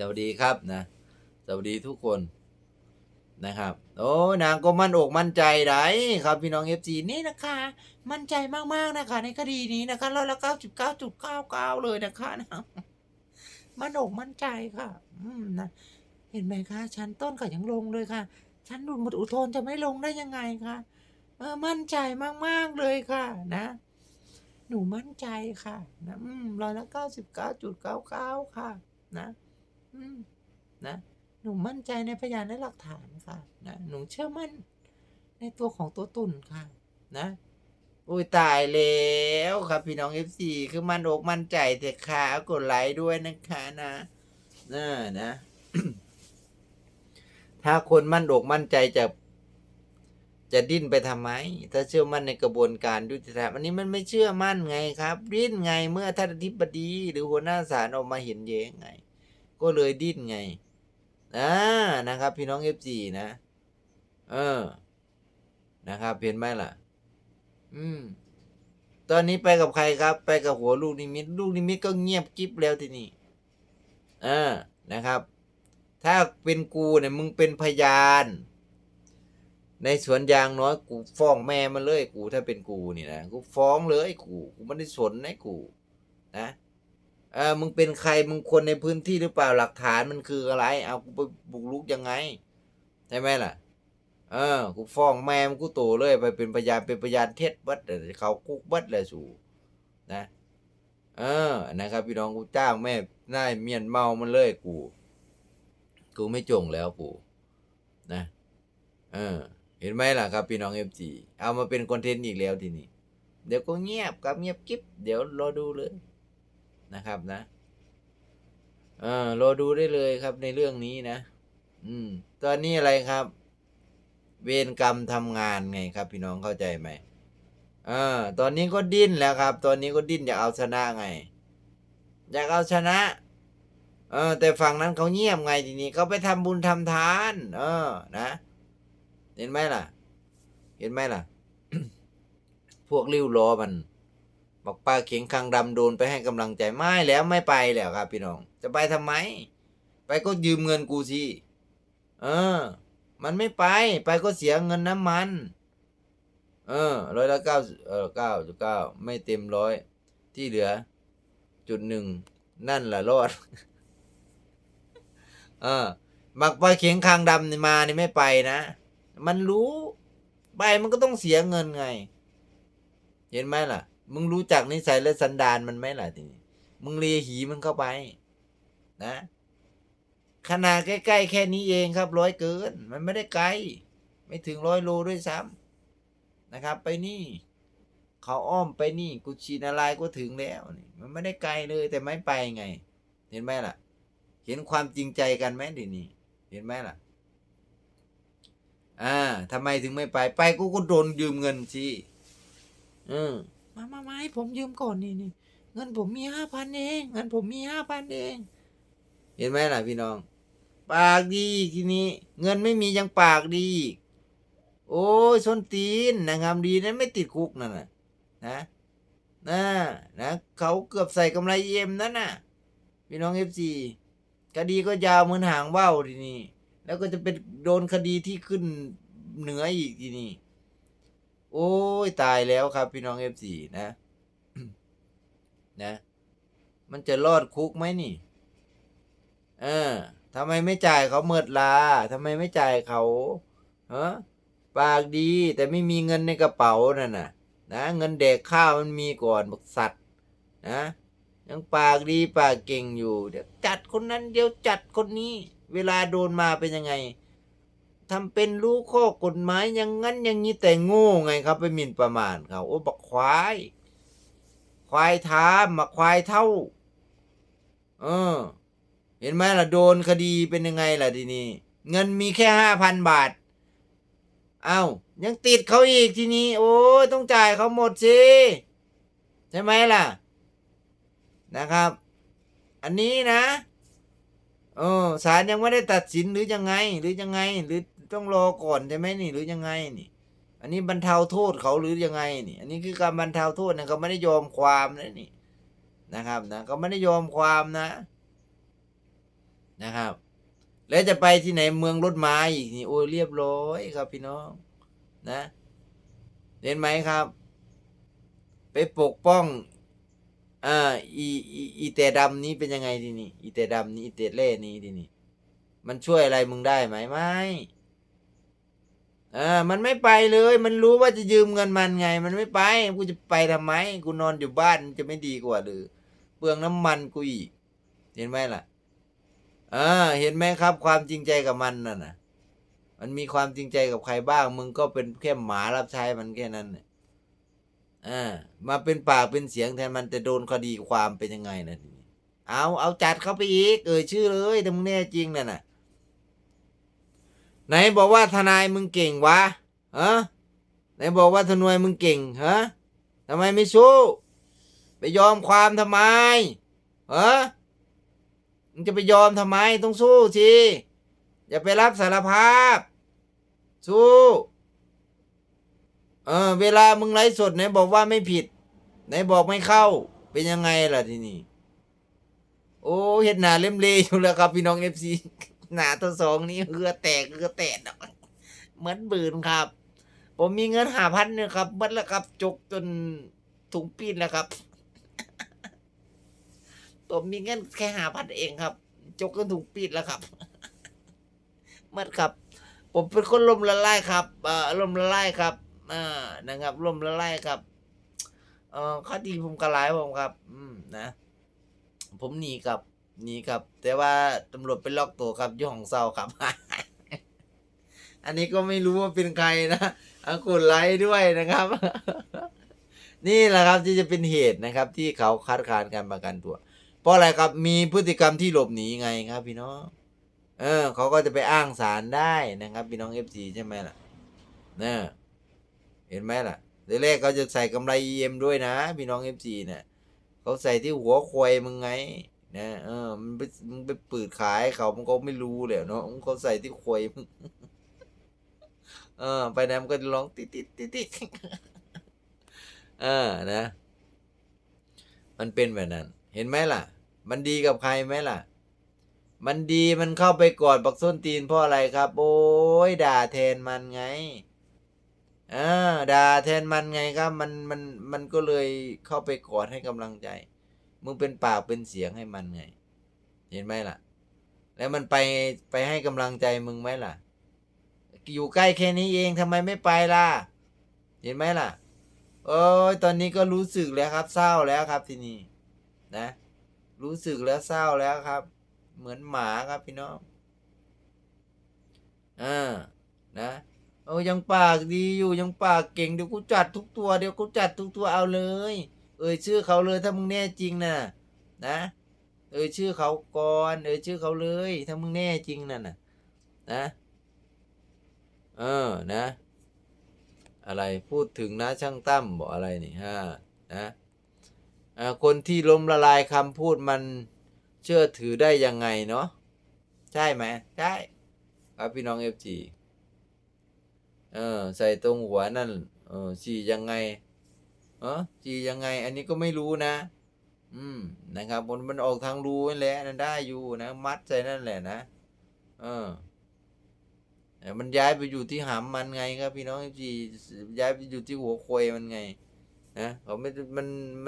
สวัสดีครับนะสวัสดีทุกคนนะครับ โอ้นางก็มั่นอกมั่นใจได้ครับพี่น้องเอฟซีนี่นะคะ มั่นใจมากๆนะคะ ในคดีนี้นะคะร้อยละเก้าจุดเก้าจุดเก้าเก้าเลยนะคะนะมั่นอกมั่นใจค่ะ อืมนะเห็นไหมคะชั้นต้นก็ยังลงเลยค่ะชั้นดุลบุตรอุทธรจะไม่ลงได้ยังไงคะเออมั่นใจมากๆเลยค่ะ นะ หนูมั่นใจค่ะนะอืมร้อยละเก้าสิบเก้าจุดเก้าเก้าค่ะ นะ นะ หนูมั่นใจในพยานและหลักฐานค่ะ นะ หนูเชื่อมั่นในตัวของตัวตุ่นค่ะ นะโอ้ยตายแล้วครับพี่น้องเอฟซีคือมันอกมั่นใจแต่ขากดไลค์ด้วยนะคะนะนะนะ ถ้าคนมั่นอกมั่นใจจะ จะดิ้นไปทำไม ถ้าเชื่อมั่นในกระบวนการยุติธรรมอันนี้มันไม่เชื่อมั่นไงครับ ดิ้นไงเมื่อท่านอธิบดี หรือหัวหน้าศาลออกมาเห็นแย้งไง ก็เลยดิ้นไงอ่านะครับ พี่น้องเอฟซีนะ เออ นะครับเห็นไหมล่ะ อืม ตอนนี้ไปกับใครครับ ไปกับหัวลูกนิมิต ลูกนิมิตก็เงียบกิ๊บแล้วทีนี้เออนะครับ ถ้าเป็นกูเนี่ยมึงเป็นพยาน ในสวนยางน้อยกูฟ้องแม่มันเลยกูถ้าเป็นกูนี่นะกูฟ้องเลยกูกูไม่ได้สนนะกู นะ เออมึงเป็นใครมึงคนในพื้นที่หรือเปล่าหลักฐานมันคืออะไร เอากูไปบุกรุกยังไงใช่ไหมล่ะ เออกูฟ้องแม่มกูโตเลยไปเป็นพยานเป็นพยานเท็จบัดเขาคุกบัดเลยสู่นะ เออนะครับ พี่น้องกูจ้างแม่นายเมียนเมามันเลยกู กูไม่จงแล้วกู นะเออ เห็นไหมล่ะครับ พี่น้องเอฟจีเอามาเป็นคอนเทนต์อีกแล้วทีนี้เดี๋ยวก็เงียบครับเงียบกิ๊บเดี๋ยวรอดูเลย นะครับนะเออรอดูได้เลยครับในเรื่องนี้นะ อืม ตอนนี้อะไรครับ เวรกรรมทำงานไงครับ พี่น้องเข้าใจไหมเออ ตอนนี้ก็ดิ้นแล้วครับ ตอนนี้ก็ดิ้นอยากเอาชนะไง อยากเอาชนะ เออ แต่ฝั่งนั้นเขาเงียบไงทีนี้เขาไปทำบุญทำทาน เออ นะเห็นไหมล่ะ เห็นไหมล่ะ พวกริ้วล้อมัน บอกป้าเข็งคังดำโดนไปให้กำลังใจไม่แล้วไม่ไปแล้วครับ พี่น้อง จะไปทำไม ไปก็ยืมเงินกูสิเออ มันไม่ไป ไปก็เสียเงินน้ำมัน เออร้อยละเก้าเออเก้าจุดเก้าไม่เต็มร้อยที่เหลือ จุดหนึ่งนั่นแหละรอด เออบักปลาเข็งคางดำนี่มานี่ไม่ไปนะ มันรู้ ไปมันก็ต้องเสียเงินไง เห็นไหมล่ะ มึงรู้จักนิสัยและสันดานมันไหมล่ะทีนี้มึงเลียหีมันเข้าไป นะขนาดใกล้ๆแค่นี้เองครับร้อยเกิน มันไม่ได้ไกล ไม่ถึงร้อยโลด้วยซ้ำนะครับ ไปนี่ เขาอ้อมไปนี่กุชินารายก็ถึงแล้วนี่มันไม่ได้ไกลเลยแต่ไม่ไปไง เห็นไหมล่ะ เห็นความจริงใจกันไหมดีนี่เห็นไหมล่ะ อ่าทำไมถึงไม่ไป ไปกูก็โดนยืมเงินสิอืม มามามาให้ผมยืมก่อนนี่นี่เงินผมมีห้าพันเองเงินผมมีห้าพันเอง เห็นไหมล่ะพี่น้อง ปากดีอีกทีนี้ เงินไม่มียังปากดี โอ้ยส้นตีนนางงามดีนั้นไม่ติดคุกนั่นน่ะนะนะนะเขาเกือบใส่กำไรเอ็มนั่นน่ะ พี่น้องเอฟซีคดีก็ยาวเหมือนหางว่าวทีนี้ แล้วก็จะเป็นโดนคดีที่ขึ้นเหนืออีกทีนี้ โอ้ยตายแล้วครับ พี่น้องเอฟซีนะ นะ มันจะรอดคุกไหมนี่ เออทำไมไม่จ่ายเขาเมิดลาทำไมไม่จ่ายเขาฮะปากดีแต่ไม่มีเงินในกระเป๋านั่นน่ะ นะเงินเด็กข้าวมันมีก่อนบักสัตว์นะยังปากดีปากเก่งอยู่ เดี๋ยวจัดคนนั้นเดี๋ยวจัดคนนี้ เวลาโดนมาเป็นยังไง ทำเป็นรู้ข้อกฎหมายอยังงั้นอย่างนี้แต่โง่ไงครับ ไปหมิ่นประมาทเขาโอ้บักควาย ควายท้ามมาควายเท่า เออ เห็นไหมล่ะโดนคดีเป็นยังไงล่ะทีนี้เงินมีแค่ห้าพันบาท เอา้ายังติดเขาอีกทีนี้ โอ้ยต้องจ่ายเขาหมดสิใช่ไหมล่ะ นะครับ อันนี้นะเออศาลยังไม่ได้ตัดสินหรือยังไง หรือยังไงหรือ ต้องรอก่อนใช่ไหมนี่หรือยังไงนี่ อันนี้บรรเทาโทษเขาหรือยังไงนี่ อันนี้คือการบรรเทาโทษนะเขาไม่ได้ยอมความนะนี่นะครับนะเขาไม่ได้ยอมความนะนะครับ แล้วจะไปที่ไหนเมืองรถไม้อีกนี่โอ้ยเรียบร้อยครับพี่น้องนะเห็นไหมครับ ไปปกป้องอ่าอีอีอีแต่ดำนี้เป็นยังไงทีนี่อีแต่ดำนี้อีแต่เล่นี้ทีนี่มันช่วยอะไรมึงได้ไหมไม่ อ่ามันไม่ไปเลย มันรู้ว่าจะยืมเงินมันไง มันไม่ไป กูจะไปทำไม กูนอนอยู่บ้านจะไม่ดีกว่าหรือเปลืองน้ำมันกูอีก เห็นไหมล่ะอ่าเห็นไหมครับ ความจริงใจกับมันน่ะนะมันมีความจริงใจกับใครบ้าง มึงก็เป็นแค่หมารับใช้มันแค่นั้นน่ะอ่ามาเป็นปากเป็นเสียงแทนมันจะโดนคดีความเป็นยังไงนะทีนี้เอาเอาจัดเข้าไปอีก เอ่ยชื่อเลยถ้ามึงแน่จริงน่ะนะ ไหนบอกว่าทนายมึงเก่งวะเฮะไหนบอกว่าทนายมึงเก่งฮะทำไมไม่สู้ ไปยอมความทำไมเฮะมึงจะไปยอมทำไมต้องสู้สิอย่าไปรับสารภาพ สู้เออเวลามึงไลฟ์สดไหนบอกว่าไม่ผิด ไหนบอกไม่เข้า เป็นยังไงล่ะทีนี้ โอ้เห็ดหนาเล่มเลอยู่แล้วครับพี่น้องเอฟซี หนาตัวสองนี้เหือแตกเหือแตกเหมือนบืนครับ ผมมีเงินหาพันเนี่ยครับหมัดแล้วครับ จกจนถุงปีนแล้วครับ ผมมีเงินแค่หาพันเองครับ จกจนถุงปีนแล้วครับหมัดครับ ผมเป็นคนลมละลายครับเอ่อลมละลายครับอ่านะครับลมละลายครับเอ่อคดีผมกระไรผมครับ อืมนะ ผมหนีครับ นีครับ แต่ว่าตำรวจไปล็อกตัวครับอยี่ห้องเศร้าครับ อันนี้ก็ไม่รู้ว่าเป็นใครนะเอากดไลค์ด้วยนะครับ นี่แหละครับที่จะเป็นเหตุนะครับ ที่เขาคัดค้านการประกันตัว เพราะอะไรครับมีพฤติกรรมที่หลบหนีไงครับ พี่น้องเออเขาก็จะไปอ้างศาลได้นะครับ พี่น้องเอฟซีใช่ไหมล่ะนะเห็นไหมล่ะทีแรกเขาจะใส่กำไร EM ด้วยนะ พี่น้องเอฟซีเนี่ยเขาใส่ที่หัวควยมึงไง นะเออมันไปมึงไปปืดขายเขามันก็ไม่รู้เลยเนาะมึงเขาใส่ที่ควยมึงเออ ไปไหนมันก็ร้องติดติดติดติดเออนะ มันเป็นแบบนั้น เห็นไหมล่ะ มันดีกับใครไหมล่ะ มันดีมันเข้าไปกอดบักส้นตีนเพราะอะไรครับ โอ้ยด่าแทนมันไงอ่าด่าแทนมันไงครับ มันมันมันก็เลยเข้าไปกอดให้กำลังใจ มึงเป็นปากเป็นเสียงให้มันไง เห็นไหมล่ะ แล้วมันไปไปให้กำลังใจมึงไหมล่ะ อยู่ใกล้แค่นี้เองทำไมไม่ไปล่ะ เห็นไหมล่ะโอ้ยตอนนี้ก็รู้สึกแล้วครับ เศร้าแล้วครับทีนี้นะ รู้สึกแล้วเศร้าแล้วครับ เหมือนหมาครับพี่น้องอ่านะโอ้ยังปากดีอยู่ยังปากเก่งเดี๋ยวกูจัดทุกตัวเดี๋ยวกูจัดทุกตัวเอาเลย เอ่ยชื่อเขาเลยถ้ามึงแน่จริงนะนะ เอ่ยชื่อเขาก่อน เอ่ยชื่อเขาเลย ถ้ามึงแน่จริงนั่นน่ะนะเออนะ อะไรพูดถึงนะช่างตั้มบอกอะไรนี่ฮะนะอ่าคนที่ล้มละลายคำพูดมันเชื่อถือได้ยังไงเนาะใช่ไหมใช่ครับพี่น้องเอฟจีเออใส่ตรงหัวนั่นเออฉี่ยังไง เออจียังไง อันนี้ก็ไม่รู้นะ อืมนะครับมันมันออกทางรูนั่นแหละนั่นได้อยู่นะมัดใจนั่นแหละนะเออแต่มันย้ายไปอยู่ที่หามันไงครับพี่น้องจีย้ายไปอยู่ที่หัวควยมันไงนะเขาไม่มันมัน